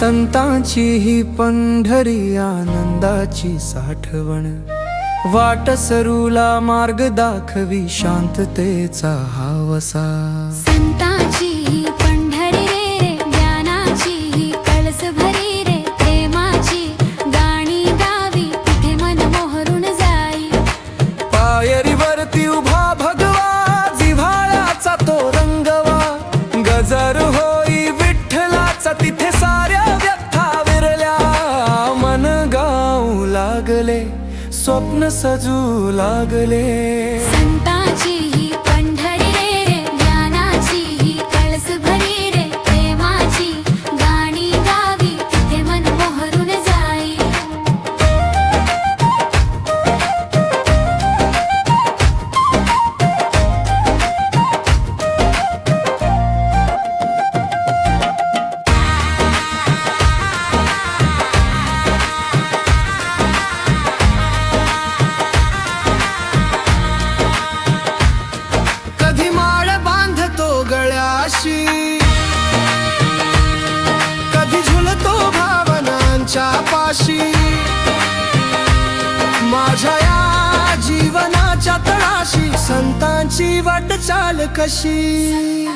संतांची ही पंढरी आनंदाची साठवण. वाट सरूला मार्ग दाखवी शांततेचा हावसा लागले स्वप्न सजू लागले. संताची तळाशी माझ्या या जीवनाच्या तळाशी संतांची वाटचाल कशी?